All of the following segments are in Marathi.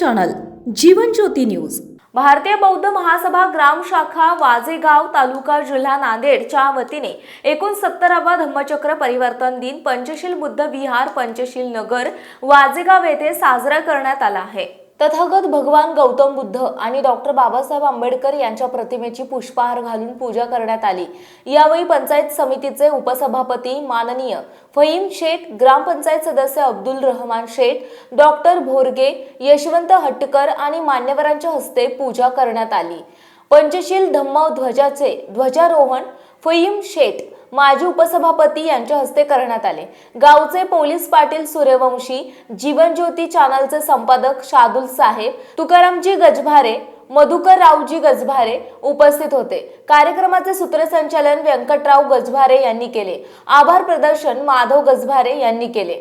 Channel Jeevan Jyoti news. भारतीय बौद्ध महासभा ग्राम शाखा वाजेगाव तालुका जिल्हा नांदेडच्या वतीने एकूण सत्तरावा धम्मचक्र परिवर्तन दिन पंचशील बुद्ध विहार पंचशील नगर वाजेगाव येथे साजरा करण्यात आला आहे. तथागत भगवान गौतम बुद्ध आणि डॉक्टर बाबासाहेब आंबेडकर यांच्या प्रतिमेची पुष्पहार घालून पूजा करण्यात आली. यावेळी पंचायत समितीचे उपसभापती माननीय फहीम शेख ग्रामपंचायत सदस्य अब्दुल रहमान शेख डॉक्टर भोरगे यशवंत हटकर आणि मान्यवरांच्या हस्ते पूजा करण्यात आली. पंचशील धम्म ध्वजाचे ध्वजारोहण फईम शेठ माजी उपसभापती यांच्या हस्ते करण्यात आले. गावचे पोलीस पाटील सूर्यवंशी जीवन ज्योती चॅनलचे संपादक शादुल साहेब तुकारामजी गजभारे मधुकर रावजी गजभारे उपस्थित होते. कार्यक्रमाचे सूत्रसंचालन व्यंकटराव गजभारे यांनी केले. आभार प्रदर्शन माधव गजभारे यांनी केले.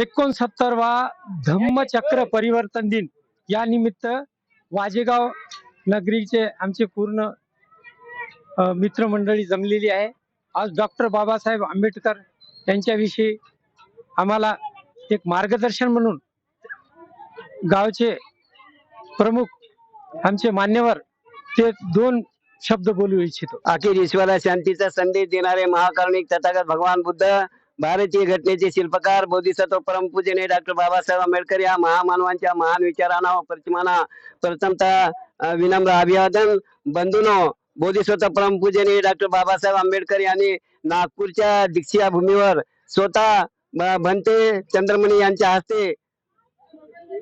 एकोणसत्तरवा धम्मचक्र परिवर्तन दिन या निमित्त वाजेगाव नगरीचे आमचे पूर्ण मित्रमंडळी जमलेली आहे. आज डॉक्टर बाबासाहेब आंबेडकर यांच्याविषयी आम्हाला एक मार्गदर्शन म्हणून गावचे प्रमुख आमचे मान्यवर ते दोन शब्द बोलू इच्छितो. अखेर ईश्वरा शांतीचा संदेश देणारे महाकारुणिक तथागत भगवान बुद्ध भारतीय घटनेचे शिल्पकार बोधिसत्व परमपूजनीय डॉक्टर बाबासाहेब आंबेडकर या महामानवांच्या महान विचारांना प्रतिमाना प्रथमतः विनम्र अभिवादन. बंधूनो बोधिसत्व परमपूजनीय डॉक्टर बाबासाहेब आंबेडकर यांनी नागपूरच्या दीक्षा भूमीवर स्वतः भंते चंद्रमणी यांच्या हस्ते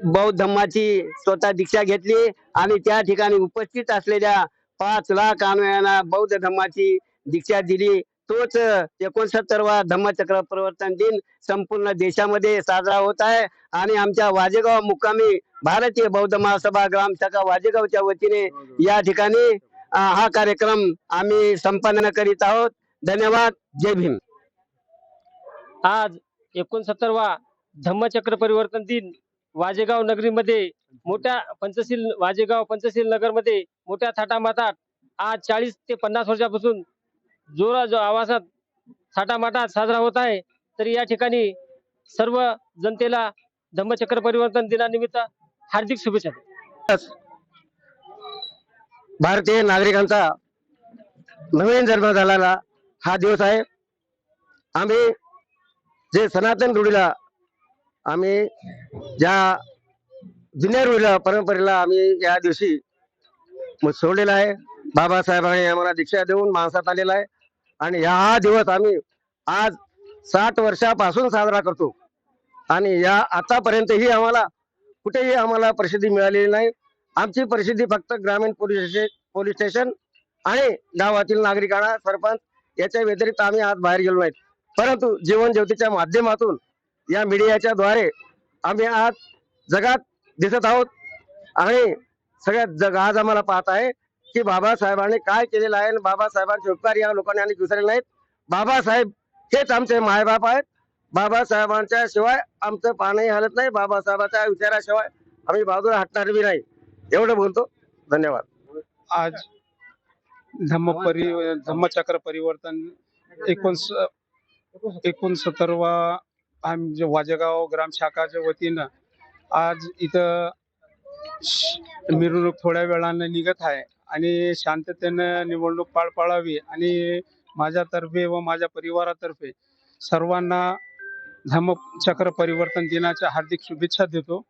बौद्ध धम्माची स्वतः दीक्षा घेतली आणि त्या ठिकाणी उपस्थित असलेल्या पाच लाख अनुयांना बौद्ध धम्माची दीक्षा दिली. तोच एकोणसत्तरवा धम्मचक्र प्रवर्तन दिन संपूर्ण देशामध्ये साजरा होत आहे आणि आमच्या वाजेगाव मुक्कामी भारतीय बौद्ध महासभा ग्राम शाखा वाजेगावच्या वतीने या ठिकाणी हा कार्यक्रम आम्ही संपादन करीत आहोत. धन्यवाद. जय भीम. आज एकोणसत्तरवा धम्मचक्र परिवर्तन दिन वाजेगाव नगरीमध्ये मोठ्या पंचशील वाजेगाव पंचशील नगरमध्ये मोठ्या थाटामाटात आज चाळीस ते पन्नास वर्षापासून जोरा जो आवाजात थाटामाटात साजरा होत आहे. तरी या ठिकाणी सर्व जनतेला धम्मचक्र परिवर्तन दिनानिमित्त हार्दिक शुभेच्छा. भारतीय नागरिकांचा नवीन जन्म झालेला हा दिवस आहे. आम्ही जे सनातन रूढीला आम्ही ज्या जुन्या रूढीला परंपरेला आम्ही या दिवशी मग सोडलेला आहे. बाबासाहेबांनी आम्हाला दीक्षा देऊन माणसात आलेला आहे. आणि हा दिवस आम्ही आज साठ वर्षापासून साजरा करतो. आणि या आतापर्यंतही आम्हाला कुठेही आम्हाला प्रसिद्धी मिळालेली नाही. आमची प्रसिद्धी फक्त ग्रामीण पोलीस स्टेशन पोलीस स्टेशन आणि गावातील नागरिकांना सरपंच याच्या व्यतिरिक्त आम्ही आज बाहेर गेलो नाहीत. परंतु जीवन ज्योतीच्या माध्यमातून या मीडियाच्या द्वारे आम्ही आज जगात दिसत आहोत आणि सगळ्यात जग आज आम्हाला पाहत आहे की बाबासाहेबांनी काय केलेलं आहे आणि बाबासाहेबांचे उपकार या लोकांनी आणि विसरले नाहीत. बाबासाहेब हेच आमचे मायबाप आहेत. बाबासाहेबांच्या शिवाय आमचं पाणी हलत नाही. बाबासाहेबांच्या विचाराशिवाय आम्ही बाजूला हटणार बी नाही. एवढं बोलतो. धन्यवाद. आज धम्म परि धम्मचक्र परिवर्तन एकोणस एकोणसत्तरवा आम्ही वाजेगाव ग्राम शाखाच्या वतीनं आज इथं मिरवणूक थोड्या वेळानं निघत आहे आणि शांततेनं निवडणूक पार पाडावी आणि माझ्यातर्फे व माझ्या परिवारातर्फे सर्वांना धम्मचक्र परिवर्तन दिनाच्या हार्दिक शुभेच्छा देतो.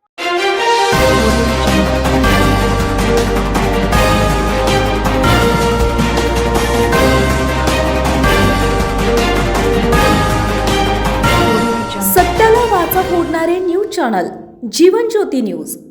सत्याला वाचा फोडणारे news channel Jeevan Jyoti news.